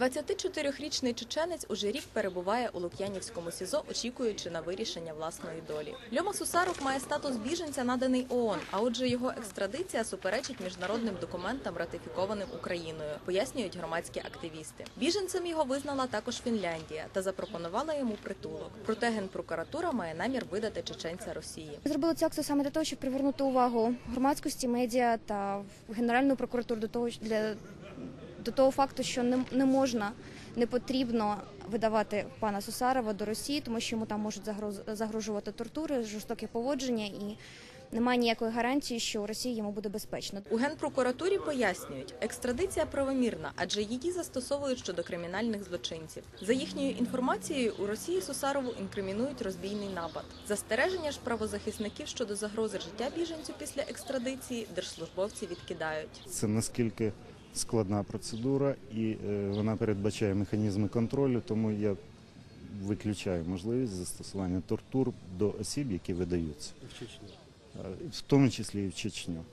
24-річний чеченець уже рік перебуває у Лук'янівському СІЗО, очікуючи на вирішення власної долі. Льома Сусаров має статус біженця, наданий ООН, а отже, його екстрадиція суперечить міжнародним документам, ратифікованим Україною, пояснюють громадські активісти. Біженцем його визнала також Фінляндія та запропонувала йому притулок. Проте генпрокуратура має намір видати чеченця Росії. Зробили цю акцію саме для того, щоб привернути увагу громадськості, медіа та Генеральну прокуратуру до того, для, до того факту, що не, не можна, не потрібно видавати пана Сусарова до Росії, тому що йому там можуть загроз- загрожувати тортури, жорстоке поводження і немає ніякої гарантії, що у Росії йому буде безпечно. У генпрокуратурі пояснюють, екстрадиція правомірна, адже її застосовують щодо кримінальних злочинців. За їхньою інформацією, у Росії Сусарову інкримінують розбійний напад. Застереження ж правозахисників щодо загрози життя біженцю після екстрадиції держслужбовці відкидають. Це наскільки складна процедура, і е, вона передбачає механізми контролю, тому я виключаю можливість застосування тортур до осіб, які видаються, в Чечні. Е, в тому числі і в Чечню.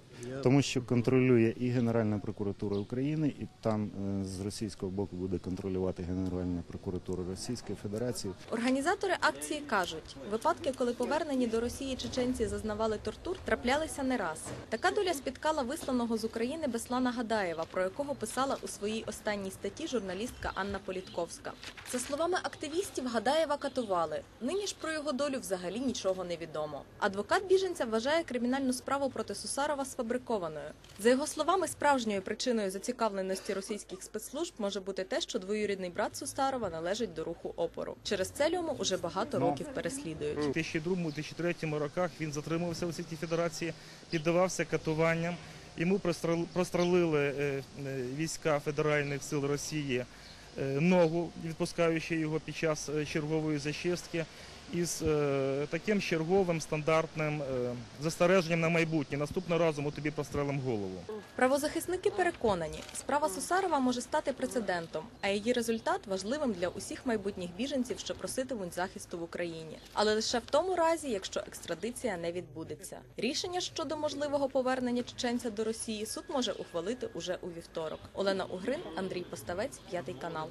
Тому що контролює і Генеральна прокуратура України, і там е, з російського боку буде контролювати Генеральна прокуратура Російської Федерації. Організатори акції кажуть, випадки, коли повернені до Росії чеченці зазнавали тортур, траплялися не раз. Така доля спіткала висланого з України Беслана Гадаєва, про якого писала у своїй останній статті журналістка Анна Політковська. За словами активістів, Гадаєва катували. Нині ж про його долю взагалі нічого не відомо. Адвокат біженця вважає кримінальну справу проти Сусарова сфабрикованою. За його словами, справжньою причиною зацікавленості російських спецслужб може бути те, що двоюрідний брат Сусарова належить до руху опору. Через це Льому уже багато років переслідують. У 2002-2003 роках він затримувався у Російській Федерації, піддавався катуванням. Йому прострел- прострелили е, е, війська Федеральних сил Росії е, ногу, відпускаючи його під час чергової зачистки. Із е, таким черговим стандартним е, застереженням на майбутнє. Наступного разу ми тобі прострелимо голову. Правозахисники переконані, справа Сусарова може стати прецедентом, а її результат важливим для усіх майбутніх біженців, що проситимуть захисту в Україні. Але лише в тому разі, якщо екстрадиція не відбудеться. Рішення щодо можливого повернення чеченця до Росії суд може ухвалити уже у вівторок. Олена Угрин, Андрій Поставець, п'ятий канал.